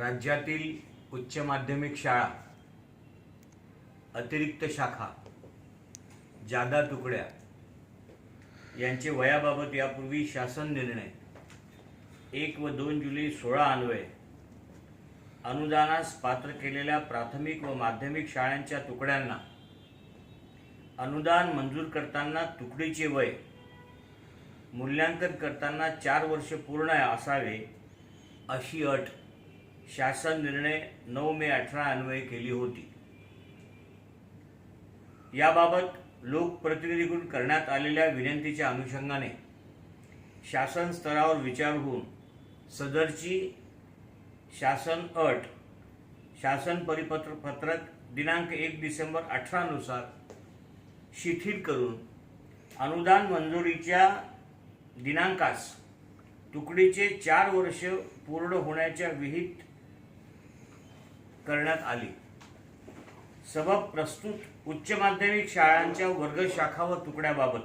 राज्यातील उच्च माध्यमिक शाळा अतिरिक्त शाखा जादा तुकड्या यांचे वयाबाबत यापूर्वी शासन निर्णय. एक व दोन जुलै सोळा अन्वये. अनुदानास पात्र केलेल्या प्राथमिक व माध्यमिक शाळांच्या तुकड्यांना. अनुदान मंजूर करताना तुकडीचे वय. मूल्यांकन करताना चार वर्ष पूर्ण असावे अशी अट. शासन निर्णय नऊ मे अठरा अन्वये केली होती. याबाबत लोकप्रतिनिधीकडून करण्यात आलेल्या विनंतीच्या अनुषंगाने शासन स्तरावर विचार होऊन सदरची शासन अट शासन परिपत्र पत्रक दिनांक एक डिसेंबर अठरानुसार शिथिल करून अनुदान मंजुरीच्या दिनांकास तुकडीचे चार वर्ष पूर्ण होण्याच्या विहित करण्यात आली. सबब प्रस्तुत उच्च माध्यमिक शाळांच्या वर्ग शाखा व तुकड्याबाबत.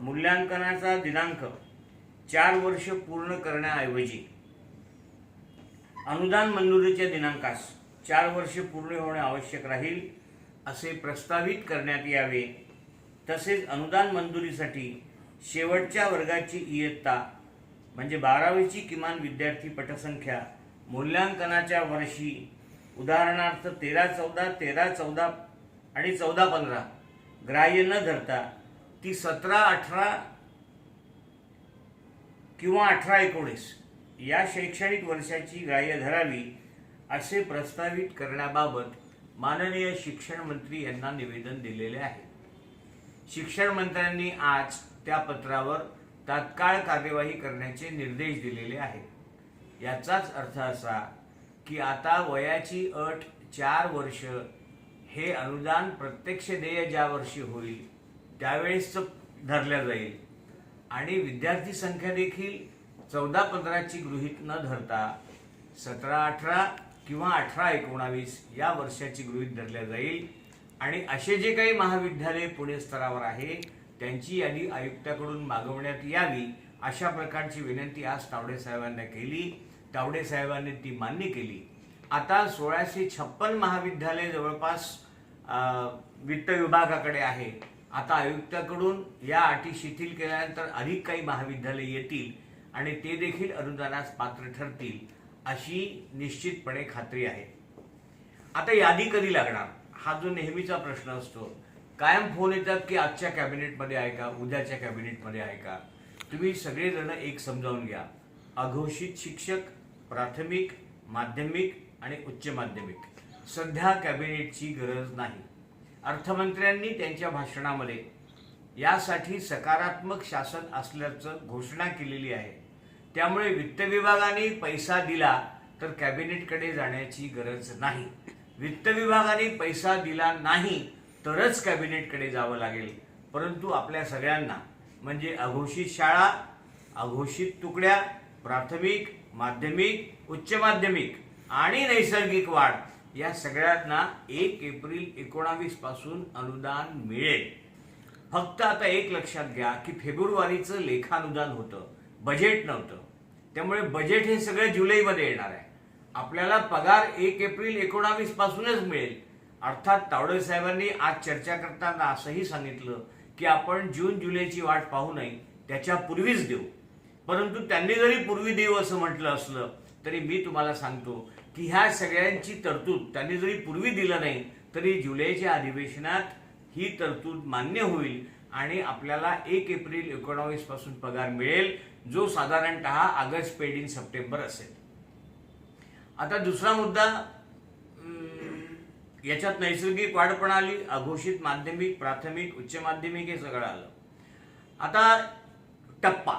मूल्यांकनाचा दिनांक चार वर्ष पूर्ण करण्याऐवजी. अनुदान मंजुरीच्या दिनांकास चार वर्ष पूर्ण होणे आवश्यक राहील असे प्रस्तावित करण्यात यावे. तसेच अनुदान मंजुरीसाठी शेवटच्या वर्गाची इयत्ता म्हणजे बारावीची किमान विद्यार्थी पटसंख्या मूल्यांकनाच्या वर्षी उदाहरणार्थ तेरा चौदा तेरा चौदा आणि चौदा पंधरा. ग्राह्य न धरता ती सतरा अठरा किंवा अठरा एकोणीस या शैक्षणिक वर्षाची ग्राह्य धरावी असे प्रस्तावित करण्याबाबत माननीय शिक्षण मंत्री यांना निवेदन दिलेले आहे. शिक्षण मंत्र्यांनी आज त्या पत्रावर तात्काळ कार्यवाही करण्याचे निर्देश दिलेले आहेत. याचाच अर्थ असा की आता वयाची अट चार वर्ष हे अनुदान प्रत्यक्ष देय ज्या वर्षी होईल त्यावेळेस धरल्या जाईल. आणि विद्यार्थी संख्या देखील चौदा पंधराची गृहीत न धरता सतरा अठरा किंवा अठरा एकोणावीस या वर्षाची गृहीत धरल्या जाईल. आणि असे जे काही महाविद्यालय पुणे स्तरावर आहे त्यांची यादी आयुक्ताकडून मागवण्यात यावी अशा प्रकारची विनंती आज तावडे साहेबांना केली. तावडे साहेबांनी ती मान्य केली. आता सोळाशे छप्पन महाविद्यालय जवळपास वित्त विभागाकडे आहे. आता आयुक्ताकडून या अटी शिथिल केल्यानंतर अधिक काही महाविद्यालय येतील आणि ते देखील अनुदानास पात्र ठरतील अशी निश्चितपणे खात्री आहे. आता यादी कधी लागणार? हा जो नेहमीचा प्रश्न असतो. कायम फोन येतात की आजच्या कॅबिनेटमध्ये आहे का? उद्याच्या कॅबिनेटमध्ये आहे का? तुम्ही सगळेजण एक समजावून घ्या. अघोषित शिक्षक प्राथमिक माध्यमिक आणि उच्च माध्यमिक. सध्या कॅबिनेटची गरज नाही. अर्थमंत्र्यांनी त्यांच्या भाषणामध्ये यासाठी सकारात्मक शासन असल्याचं घोषणा केलेली आहे. त्यामुळे वित्त विभागाने पैसा दिला तर कॅबिनेटकडे जाण्याची गरज नाही. वित्त विभागाने पैसा दिला नाही तरच कॅबिनेटकडे जावं लागेल. परंतु आपल्या सगळ्यांना म्हणजे अघोषित शाळा अघोषित तुकड्या प्राथमिक माध्यमिक उच्च माध्यमिक आणि नैसर्गिक वाढ या सगळ्यांना एक एप्रिल एकोणावीसपासून अनुदान मिळेल. फक्त आता एक लक्षात घ्या की फेब्रुवारीचं लेखानुदान होतं. बजेट नव्हतं. त्यामुळे बजेट हे सगळं जुलैमध्ये येणार आहे. आपल्याला पगार एक एप्रिल एकोणावीस पासूनच मिळेल. अर्थात तावडे साहेबांनी आज चर्चा करताना असंही सांगितलं की आपण जून जुलैची वाट पाहू नये त्याच्या पूर्वीच देऊ. परंतु त्यांनी जरी पूर्वी देव असं म्हटलं असलं तरी मी तुम्हाला सांगतो की ह्या सगळ्यांची तरतूद त्यांनी जरी पूर्वी दिलं नाही तरी जुलैच्या अधिवेशनात ही तरतूद मान्य होईल आणि आपल्याला एक एप्रिल एकोणावीसपासून पगार मिळेल जो साधारणतः ऑगस्ट पेड इन सप्टेंबर असेल. आता दुसरा मुद्दा याच्यात नैसर्गिक वाढ पण आली अघोषित माध्यमिक प्राथमिक उच्च माध्यमिक हे सगळं आलं. आता टप्पा.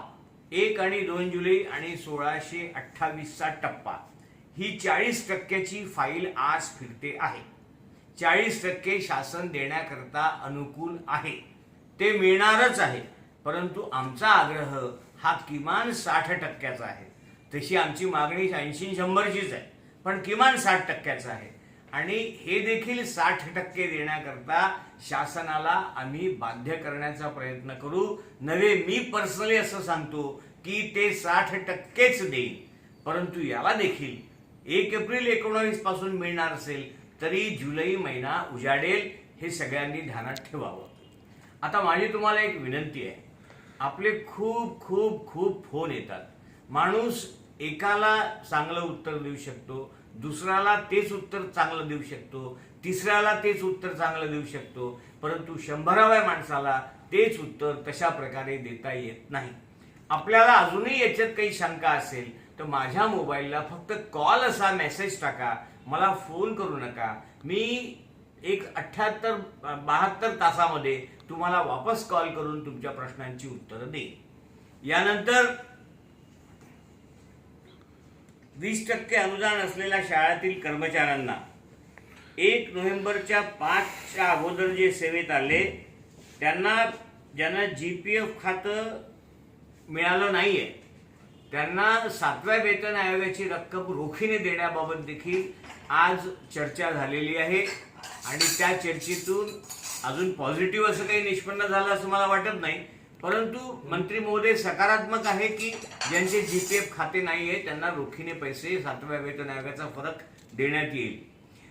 एक आणि दोन जुलै आणि सोळाशे अठ्ठावीसचा टप्पा. ही चाळीस टक्क्याची फाईल आज फिरते आहे. चाळीस टक्के शासन देण्याकरता अनुकूल आहे. ते मिळणारच आहे परंतु आमचा आग्रह हा किमान साठ टक्क्याचा आहे. तशी आमची मागणी ऐंशी शंभरचीच आहे पण किमान साठ टक्क्याचा आहे. आणि हे देखील साठ टक्के देण्याकरता शासनाला आम्ही बाध्य करण्याचा प्रयत्न करू. नव्हे मी पर्सनली असं सांगतो की ते साठ टक्केच देईल. परंतु याला देखील एक एप्रिल एकोणावीसपासून मिळणार असेल तरी जुलै महिना उजाडेल हे सगळ्यांनी ध्यानात ठेवावं. आता माझी तुम्हाला एक विनंती आहे. आपले खूप खूप खूप फोन येतात. माणूस एकाला चांगलं उत्तर देऊ शकतो दुसऱ्याला तेच उत्तर चांगलं देऊ शकतो तिसऱ्याला तेच उत्तर चांगलं देऊ शकतो परंतु शंभराव्या माणसाला तेच उत्तर तशा प्रकारे देता येत नाही. आपल्याला अजूनही याच्यात काही शंका असेल तर माझ्या मोबाईलला फक्त कॉल असा मेसेज टाका मला फोन करू नका. मी एक अठ्याहत्तर बहात्तर तासामध्ये तुम्हाला वापस कॉल करून तुमच्या प्रश्नांची उत्तरं देईन. यानंतर वीस टक्के अनुदान असलेल्या शाळेतील कर्मचाऱ्यांना एक नोव्हेंबरच्या पाचच्या अगोदर जे सेवेत आले त्यांना ज्यांना जी पी एफ खातं मिळालं नाही आहे त्यांना सातव्या वेतन आयोगाची रक्कम रोखीने देण्याबाबत देखील आज चर्चा झालेली आहे. आणि त्या चर्चेतून अजून पॉझिटिव्ह असं काही निष्पन्न झालं असं मला वाटत नाही. परंतु मंत्री महोदय सकारात्मक आहे की ज्यांचे जी एफ खाते नाही आहे त्यांना रोखीने पैसे सातव्या वेतन आयोगाचा फरक देण्यात येईल.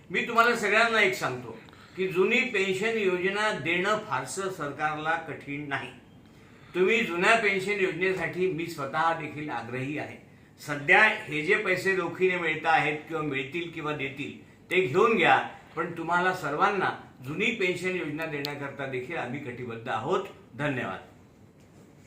मी तुम्हाला सगळ्यांना एक सांगतो की जुनी पेन्शन योजना देणं फारसं सरकारला कठीण नाही. तुम्ही जुन्या पेन्शन योजनेसाठी मी स्वतः देखील आग्रही आहे. सध्या हे जे पैसे रोखीने मिळत आहेत किंवा मिळतील किंवा देतील ते घेऊन घ्या पण तुम्हाला सर्वांना जुनी पेन्शन योजना देण्याकरता देखील आम्ही कटिबद्ध आहोत. धन्यवाद.